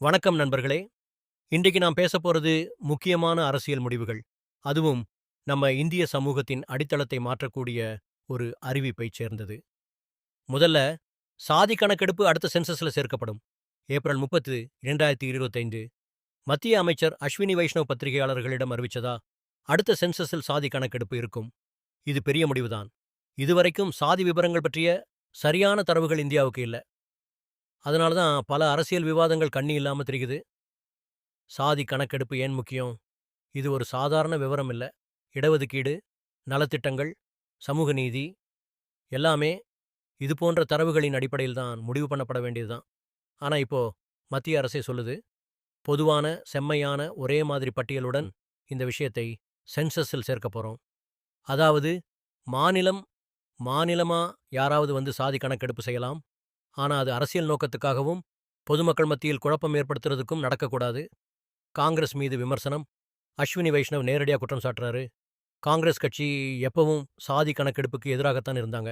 வணக்கம் நண்பர்களே. இன்றைக்கு நாம் பேச போறது முக்கியமான அரசியல் முடிவுகள். அதுவும் நம்ம இந்திய சமூகத்தின் அடித்தளத்தை மாற்றக்கூடிய ஒரு அறிவிப்பைச் சேர்ந்தது. முதல்ல சாதி கணக்கெடுப்பு அடுத்த சென்சஸ்ல சேர்க்கப்படும். ஏப்ரல் முப்பத்து இரண்டாயிரத்தி இருபத்தைந்து. மத்திய அமைச்சர் அஸ்வினி வைஷ்ணவ் பத்திரிகையாளர்களிடம் அறிவிச்சதா அடுத்த சென்சஸில் சாதி கணக்கெடுப்பு இருக்கும். இது பெரிய முடிவுதான். இதுவரைக்கும் சாதி விவரங்கள் பற்றிய சரியான தரவுகள் இந்தியாவுக்கு இல்லை. அதனால தான் பல அரசியல் விவாதங்கள் கண்ணி இல்லாம தெரியுது. சாதி கணக்கெடுப்பு ஏன் முக்கியம்? இது ஒரு சாதாரண விவரம் இல்ல. இடஒதுக்கீடு நலத்திட்டங்கள் சமூக நீதி எல்லாமே இது போன்ற தரவுகளின் அடிப்படையில் தான் முடிவு பண்ணப்பட வேண்டியதுதான் ஆனா இப்போ மத்திய அரசே சொல்லுது பொதுவான செம்மையான ஒரே மாதிரி பட்டியலுடன் இந்த விஷயத்தை சென்சஸில் சேர்க்க போறோம். அதாவது மாநிலம் மாநிலமா யாராவது வந்து சாதி கணக்கெடுப்பு செய்யலாம்? ஆனா அது அரசியல் நோக்கத்துக்காகவும் பொதுமக்கள் மத்தியில் குழப்பம் ஏற்படுத்துறதுக்கும் நடக்கக்கூடாது. காங்கிரஸ் மீது விமர்சனம். அஸ்வினி வைஷ்ணவ் நேரடியாக குற்றம் சாட்டுறாரு. காங்கிரஸ் கட்சி எப்பவும் சாதி கணக்கெடுப்புக்கு எதிராகத்தான் இருந்தாங்க.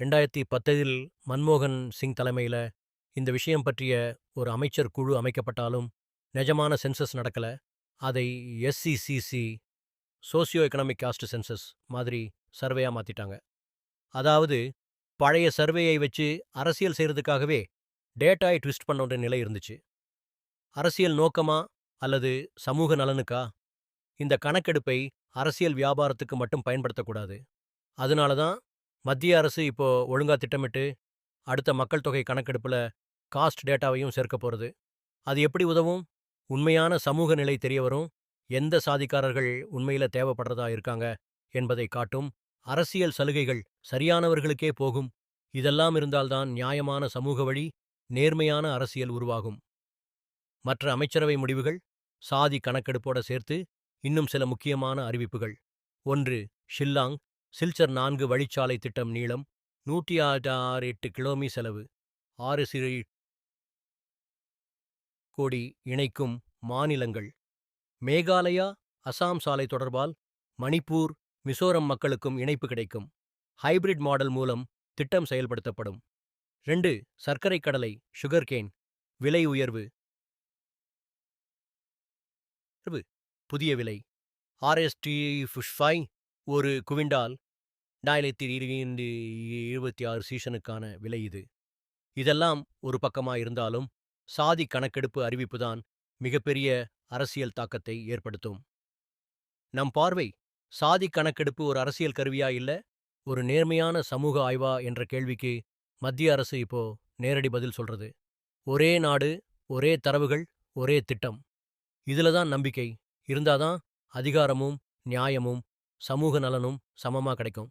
ரெண்டாயிரத்தி பத்ததில் மன்மோகன் சிங் தலைமையில் இந்த விஷயம் பற்றிய ஒரு அமைச்சர் குழு அமைக்கப்பட்டாலும் நிஜமான சென்சஸ் நடக்கல. அதை SCCC socio economic caste census மாதிரி சர்வேயா மாத்திட்டாங்க. அதாவது பழைய சர்வேயை வச்சு அரசியல் செய்யறதுக்காகவே டேட்டாயை ட்விஸ்ட் பண்ணுற நிலை இருந்துச்சு. அரசியல் நோக்கமா அல்லது சமூக நலனுக்கா? இந்த கணக்கெடுப்பை அரசியல் வியாபாரத்துக்கு மட்டும் பயன்படுத்தக்கூடாது அதனால தான் மத்திய அரசு இப்போ ஒழுங்கா திட்டமிட்டு அடுத்த மக்கள் தொகை கணக்கெடுப்புல காஸ்ட் டேட்டாவையும் சேர்க்க போறது. அது எப்படி உதவும்? உண்மையான சமூக நிலை தெரிய வரும் எந்த சாதிக்காரர்கள் உண்மையில தேவைப்படுறதா இருக்காங்க என்பதை காட்டும் அரசியல் சலுகைகள் சரியானவர்களுக்கே போகும். இதெல்லாம் இருந்தால்தான் நியாயமான சமூக வழி நேர்மையான அரசியல் உருவாகும். மற்ற அமைச்சரவை முடிவுகள் சாதி கணக்கெடுப்போட சேர்த்து இன்னும் சில முக்கியமான அறிவிப்புகள். ஒன்று ஷில்லாங் சில்சர் நான்கு வழிச்சாலை திட்டம் நீளம் நூற்றி ஆறு எட்டு கிலோமீ செலவு ஆறு சிறு கோடி இணைக்கும் மாநிலங்கள். மேகாலயா அசாம் சாலை தொடர்பால் மணிப்பூர் மிசோரம் மக்களுக்கும் இணைப்பு கிடைக்கும். ஹைபிரிட் மாடல் மூலம் திட்டம் செயல்படுத்தப்படும். ரெண்டு சர்க்கரை கடலை சுகர்கேன் விலை உயர்வு. புதிய விலை. ஆர்எஸ்டி ஃபுஷ்ஃபை ஒரு குவிண்டால் ரெண்டாயிரத்தி இருபது இருபத்தி ஆறு சீசனுக்கான விலை இது. இதெல்லாம் ஒரு பக்கமாக இருந்தாலும் சாதி கணக்கெடுப்பு அறிவிப்புதான் மிகப்பெரிய அரசியல் தாக்கத்தை ஏற்படுத்தும். நம் பார்வை சாதி கணக்கெடுப்பு ஒரு அரசியல் கருவியா இல்ல ஒரு நேர்மையான சமூக ஆய்வா என்ற கேள்விக்கு மத்திய அரசு இப்போ நேரடி பதில் சொல்றது. ஒரே நாடு ஒரே தரவுகள் ஒரே திட்டம். இதுல தான் நம்பிக்கை. இருந்தாதான் அதிகாரமும் நியாயமும் சமூக நலனும் சமமா கிடைக்கும்.